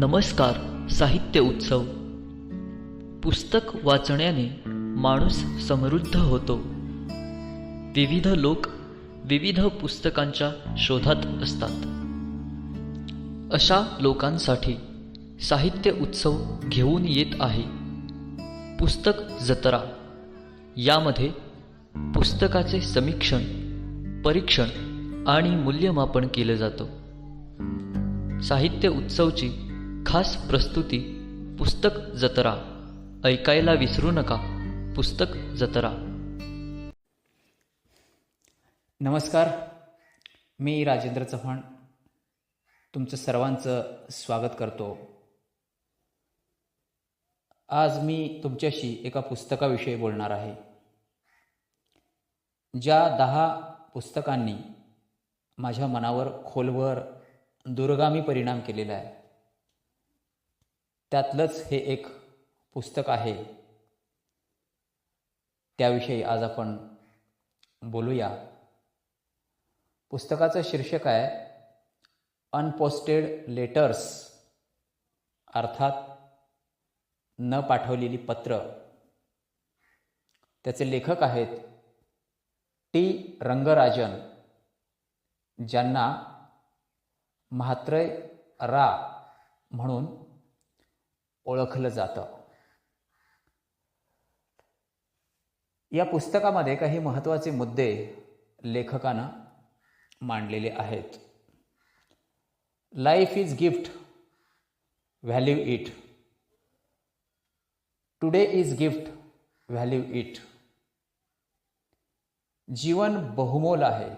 नमस्कार साहित्य उत्सव. पुस्तक वाचण्याने माणूस समृद्ध होतो. विविध लोक विविध पुस्तकांच्या शोधात असतात. अशा लोकांसाठी साहित्य उत्सव घेऊन येत आहे. पुस्तक जत्रा. यामध्ये पुस्तकाचे समीक्षण परीक्षण आणि मूल्यमापन केलं जातं. साहित्य उत्सवची खास प्रस्तुती पुस्तक जत्रा. ऐकायला विसरू नका. पुस्तक जत्रा. नमस्कार. मी राजेंद्र चव्हाण. तुमचं सर्वांचं स्वागत करतो. आज मी तुमच्याशी एका पुस्तकाविषयी बोलणार आहे. ज्या दहा पुस्तकांनी माझ्या मनावर खोलवर दूरगामी परिणाम केलेला आहे. त्यातलंच हे एक पुस्तक आहे. त्याविषयी आज आपण बोलूया. पुस्तकाचं शीर्षक आहे अनपोस्टेड लेटर्स अर्थात न पाठवलेली पत्र. त्याचे लेखक आहेत टी. रंगराजन ज्यांना म्हात्रेय रा म्हणून ओळखलं जातं. या पुस्तकामध्ये काही महत्त्वाचे मुद्दे लेखकानं मांडलेले आहेत. Life is gift value it today is gift value it जीवन बहुमोल आहे.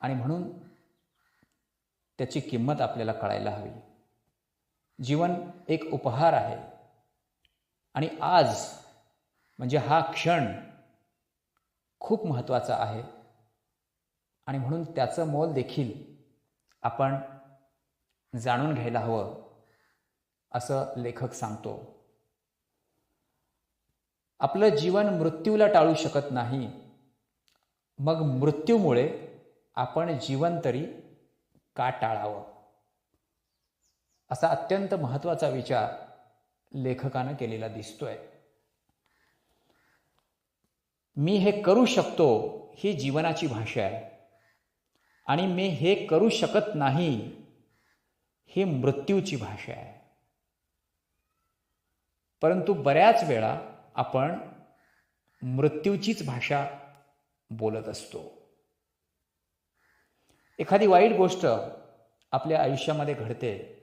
आणि म्हणून त्याची किंमत आपल्याला कळायला हवी. जीवन एक उपहार आहे. आणि आज म्हणजे हा क्षण खूप महत्त्वाचा आहे. आणि म्हणून त्याचं मोल देखील आपण जाणून घ्यायला हवं असं लेखक सांगतो. आपलं जीवन मृत्यूला टाळू शकत नाही. मग मृत्यूमुळे आपण जीवन तरी का टाळावं? असा अत्यंत महत्त्वाचा विचार लेखकानं केलेला दिसतोय. मी हे करू शकतो ही जीवनाची भाषा आहे. आणि मी हे करू शकत नाही ही मृत्यूची भाषा आहे. परंतु बऱ्याच वेळा आपण मृत्यूचीच भाषा बोलत असतो. एखादी वाईट गोष्ट आपल्या आयुष्यामध्ये घडते.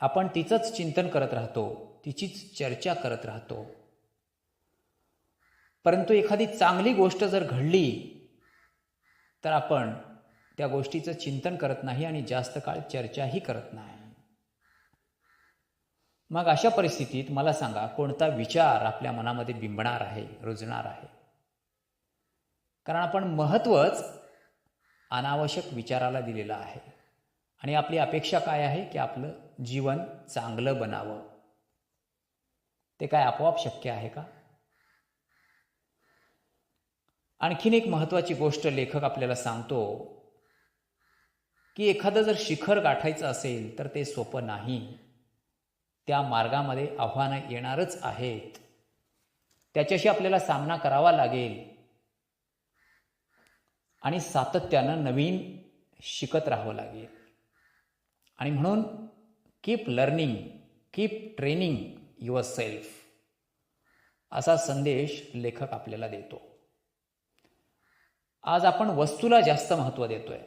आपण तिचंच चिंतन करत राहतो तिचीच चर्चा करत राहतो. परंतु एखादी चांगली गोष्ट जर घडली तर आपण त्या गोष्टीचं चिंतन करत नाही आणि जास्त काळ चर्चाही करत नाही. मग अशा परिस्थितीत मला सांगा कोणता विचार आपल्या मनामध्ये बिंबणार आहे रुजणार आहे? कारण आपण महत्त्वच अनावश्यक विचाराला दिलेलं आहे. आणि आपली अपेक्षा काय आहे? की आपलं जीवन चांगलं बनावं. ते काय आपोआप शक्य आहे का? आणखीन एक महत्त्वाची गोष्ट लेखक आपल्याला सांगतो की एखादं जर शिखर गाठायचं असेल तर ते सोपं नाही. त्या मार्गामध्ये आव्हानं येणारच आहेत. त्याच्याशी आपल्याला सामना करावा लागेल. आणि सातत्यानं नवीन शिकत राहावं लागेल. आणि म्हणून keep learning keep training yourself असा संदेश लेखक आपल्याला देतो. आज आपण वस्तूला जास्त महत्त्व देतोय.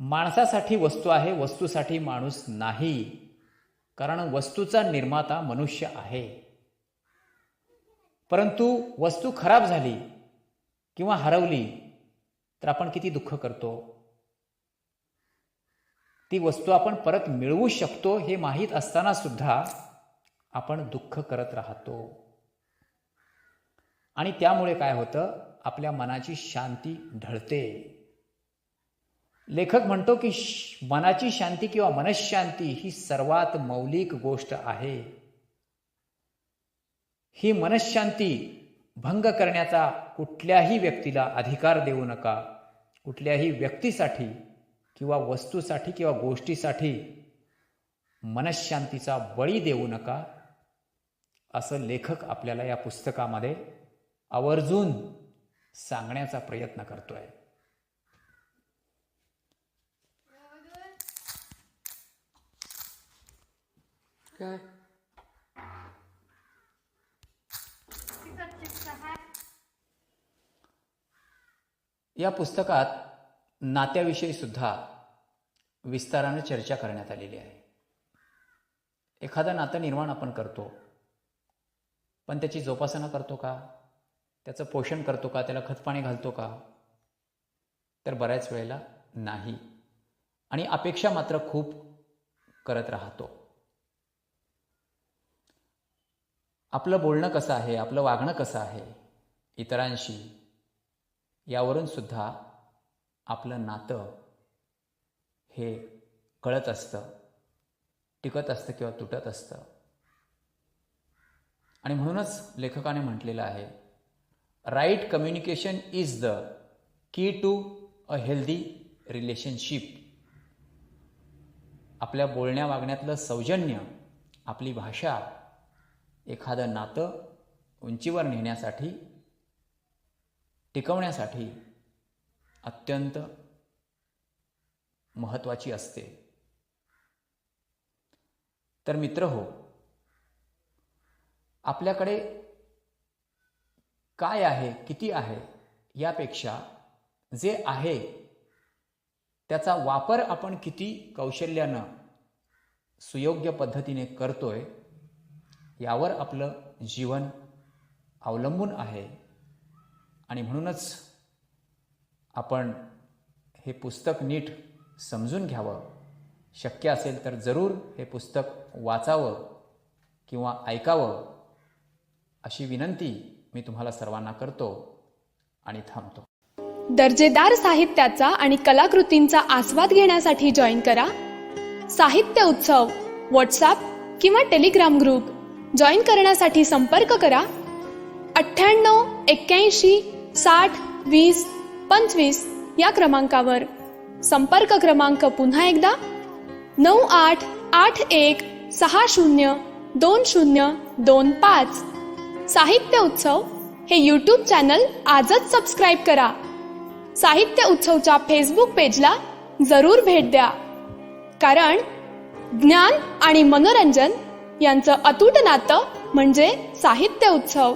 माणसासाठी वस्तू आहे वस्तूसाठी माणूस नाही. कारण वस्तूचा निर्माता मनुष्य आहे. परंतु वस्तू खराब झाली किंवा हरवली तर आपण किती दुःख करतो? ती वस्तू आपण परत मिळवू शकतो हे माहीत असताना सुद्धा आपण दुःख करत राहतो. आणि त्यामुळे काय होतं? आपल्या मनाची शांती ढळते. लेखक म्हणतो की मनाची शांती किंवा मनशांती ही सर्वात मौलिक गोष्ट आहे. ही मनशांती भंग करण्याचा कुठल्याही व्यक्तीला अधिकार देऊ नका. कुठल्याही व्यक्तीसाठी किंवा वस्तूसाठी किंवा गोष्टीसाठी मनशांतीचा बळी देऊ नका असं लेखक आपल्याला या पुस्तकामध्ये आवर्जून सांगण्याचा प्रयत्न करतोय. काय? या पुस्तकात नात्याविषयी सुद्धा विस्ताराने चर्चा करण्यात आलेली आहे. एखादं नातं निर्माण आपण करतो पण त्याची जोपासना करतो का? त्याचं पोषण करतो का? त्याला खतपाणी घालतो का? तर बऱ्याच वेळेला नाही. आणि अपेक्षा मात्र खूप करत राहतो. आपलं बोलणं कसं आहे? आपलं वागणं कसं आहे? इतरांशी यावरून सुद्धा आपलं नातं हे कळत असतं टिकत असतं किंवा तुटत असतं. आणि म्हणूनच लेखकाने म्हटलेलं आहे right communication is the key to a healthy relationship आपल्या बोलण्या वागण्यातलं सौजन्य आपली भाषा एखादं नातं उंचीवर नेण्यासाठी टिकवण्यासाठी अत्यंत महत्त्वाची असते. तर मित्र हो आपल्याकडे काय आहे किती आहे यापेक्षा जे आहे त्याचा वापर आपण किती कौशल्यानं सुयोग्य पद्धतीने करतोय यावर आपलं जीवन अवलंबून आहे. आणि म्हणूनच आपण हे पुस्तक नीट समजून घ्यावं. शक्य असेल तर जरूर हे पुस्तक वाचावं किंवा ऐकावं अशी विनंती मी तुम्हाला सर्वांना करतो आणि थांबतो. दर्जेदार साहित्याचा आणि कलाकृतींचा आस्वाद घेण्यासाठी जॉईन करा. साहित्य उत्सव व्हॉट्सअप किंवा टेलिग्राम ग्रुप जॉईन करण्यासाठी संपर्क करा. अठ्ठ्याण्णव एक्क्याऐंशी साठ वीस पंचवीस या क्रमांकावर. संपर्क क्रमांक पुन्हा एकदा. नऊ आठ आठ एक सहा शून्य दोन शून्य दोन पाच. साहित्य उत्सव हे यूट्यूब चॅनल आजच सबस्क्राईब करा. साहित्य उत्सवच्या फेसबुक पेजला जरूर भेट द्या. कारण ज्ञान आणि मनोरंजन यांचं अतूट नातं म्हणजे साहित्य उत्सव.